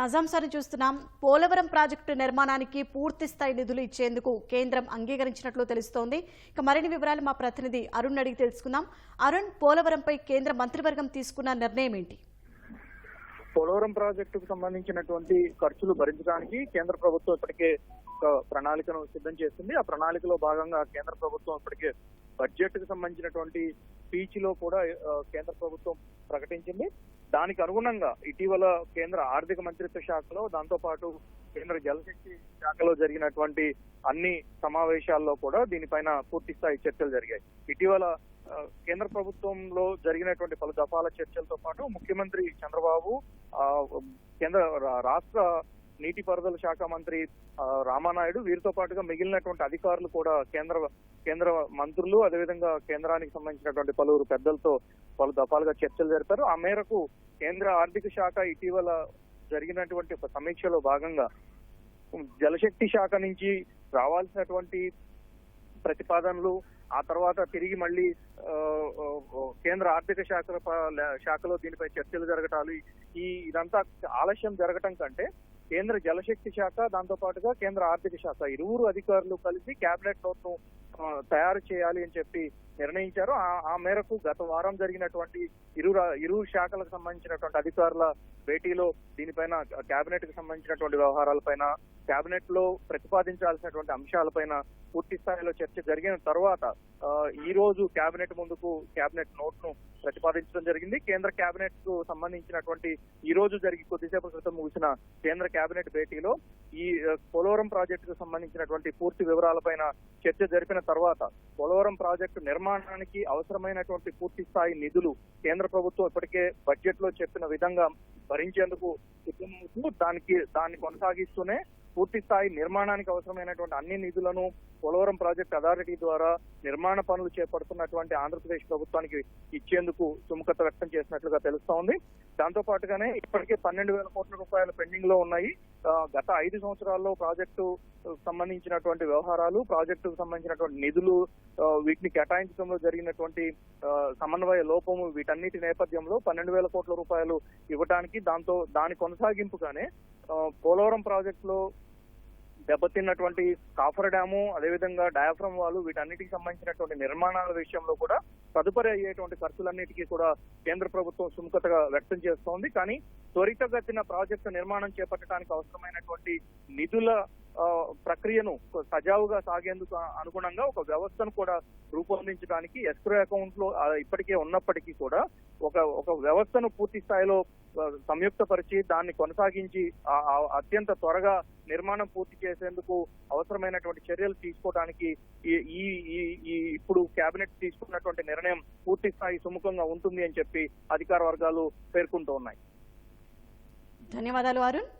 తాజాంశాన్ని చూస్తున్నాం. పోలవరం ప్రాజెక్టు నిర్మాణానికి పూర్తి స్థాయి నిధులు ఇచ్చేందుకు కేంద్రం అంగీకరించినట్లు తెలుస్తోంది. ఇక మరిన్ని వివరాలు మా ప్రతినిధి అరుణ్ అడిగి తెలుసుకుందాం. అరుణ్ పోలవరంపై కేంద్ర మంత్రివర్గం తీసుకున్న నిర్ణయం ఏంటి? పోలవరం ప్రాజెక్టుకు సంబంధించినటువంటి ఖర్చులు భరించడానికి కేంద్ర ప్రభుత్వం ఇప్పటికే ఒక ప్రణాళికను సిద్ధం చేసింది. ఆ ప్రణాళికలో భాగంగా కేంద్ర ప్రభుత్వం ఇప్పటికే బడ్జెట్కు సంబంధించినటువంటి స్పీచ్లో కూడా కేంద్ర ప్రభుత్వం ప్రకటించింది. దానికి అనుగుణంగా ఇటీవల కేంద్ర ఆర్థిక మంత్రిత్వ శాఖలో దాంతో పాటు కేంద్ర జలశక్తి శాఖలో జరిగినటువంటి అన్ని సమావేశాల్లో కూడా దీనిపైన పూర్తి స్థాయి చర్చలు జరిగాయి. ఇటీవల కేంద్ర ప్రభుత్వంలో జరిగినటువంటి పలు దఫాల చర్చలతో పాటు ముఖ్యమంత్రి చంద్రబాబు కేంద్ర రాష్ట్ర నీటిపారుదల శాఖ మంత్రి రామానాయుడు వీరితో పాటుగా మిగిలినటువంటి అధికారులు కూడా కేంద్ర కేంద్ర మంత్రులు అదేవిధంగా కేంద్రానికి సంబంధించినటువంటి పలువురు పెద్దలతో పలు దఫాలుగా చర్చలు జరిపారు. ఆ మేరకు కేంద్ర ఆర్థిక శాఖ ఇటీవల జరిగినటువంటి ఒక సమీక్షలో భాగంగా జలశక్తి శాఖ నుంచి రావాల్సినటువంటి ప్రతిపాదనలు ఆ తర్వాత తిరిగి మళ్ళీ కేంద్ర ఆర్థిక శాఖ శాఖలో దీనిపై చర్చలు జరగటాలు ఈ ఇదంతా ఆలస్యం జరగటం కంటే కేంద్ర జలశక్తి శాఖ దాంతో పాటుగా కేంద్ర ఆర్థిక శాఖ. ఇరువురు అధికారులు కలిసి కేబినెట్ నోట్ను తయారు చేయాలి అని చెప్పి నిర్ణయించారు. ఆ- ఆ మేరకు గత వారం జరిగినటువంటి ఇరు ఇరు శాఖలకు సంబంధించినటువంటి అధికారుల భేటీలో దీనిపైన కేబినెట్కు సంబంధించినటువంటి వ్యవహారాలపైన కేబినెట్లో ప్రతిపాదించాల్సినటువంటి అంశాలపైన పూర్తి స్థాయిలో చర్చ జరిగిన తర్వాత ఈ రోజు కేబినెట్ ముందుకు కేబినెట్ నోట్ను ప్రతిపాదించడం జరిగింది. కేంద్ర కేబినెట్కు సంబంధించినటువంటి ఈ రోజు జరిగి కొద్దిసేపు క్రితం ముగిసిన కేంద్ర కేబినెట్ భేటీలో ఈ ఆ, పోలవరం ప్రాజెక్టుకు సంబంధించినటువంటి పూర్తి వివరాలపైన చర్చ జరిపిన తర్వాత పోలవరం ప్రాజెక్టు నిర్మాణానికి అవసరమైనటువంటి పూర్తి స్థాయి నిధులు కేంద్ర ప్రభుత్వం ఇప్పటికే బడ్జెట్లో చెప్పిన విధంగా భరించేందుకు సిద్ధమవుతూ దానికి దాన్ని కొనసాగిస్తూనే పూర్తి స్థాయి నిర్మాణానికి అవసరమైనటువంటి అన్ని నిధులను పోలవరం ప్రాజెక్ట్ అథారిటీ ద్వారా నిర్మాణ పనులు చేపడుతున్నటువంటి ఆంధ్రప్రదేశ్ ప్రభుత్వానికి ఇచ్చేందుకు సుముఖత వ్యక్తం చేసినట్లుగా తెలుస్తా ఉంది. దాంతో పాటుగానే ఇప్పటికే పన్నెండు వేల కోట్ల రూపాయలు పెండింగ్లో ఉన్నాయి. గత ఐదు సంవత్సరాల్లో ప్రాజెక్టు సంబంధించినటువంటి వ్యవహారాలు ప్రాజెక్టుకు సంబంధించినటువంటి నిధులు వీటిని కేటాయించడంలో జరిగినటువంటి సమన్వయ లోపము వీటన్నిటి నేపథ్యంలో పన్నెండు వేల కోట్ల రూపాయలు ఇవ్వడానికి దాంతో దాని కొనసాగింపుగానే పోలవరం ప్రాజెక్టులో దెబ్బతిన్నటువంటి కాఫర్ డ్యాము అదేవిధంగా డయాఫ్రమ్ వాళ్ళు వీటన్నిటికి సంబంధించినటువంటి నిర్మాణాల విషయంలో కూడా తదుపరి అయ్యేటువంటి ఖర్చులన్నిటికీ కూడా కేంద్ర ప్రభుత్వం సుముఖతగా వ్యక్తం చేస్తోంది. కానీ త్వరితగతిన ప్రాజెక్టు నిర్మాణం చేపట్టడానికి అవసరమైనటువంటి నిధుల ప్రక్రియను సజావుగా సాగేందుకు అనుగుణంగా ఒక వ్యవస్థను కూడా రూపొందించడానికి ఎస్క్రో అకౌంట్లో ఇప్పటికే ఉన్నప్పటికీ కూడా ఒక ఒక వ్యవస్థను పూర్తి స్థాయిలో సంయుక్తపరిచి దాన్ని కొనసాగించి ఆ- అత్యంత త్వరగా నిర్మాణం పూర్తి చేసేందుకు అవసరమైనటువంటి చర్యలు తీసుకోవడానికి ఈ- ఈ ఈ ఈ ఇప్పుడు కేబినెట్ తీసుకున్నటువంటి నిర్ణయం పూర్తి స్థాయి సుముఖంగా ఉంటుంది అని చెప్పి అధికార వర్గాలు పేర్కొంటూ ఉన్నాయి. ధన్యవాదాలు అరుణ్.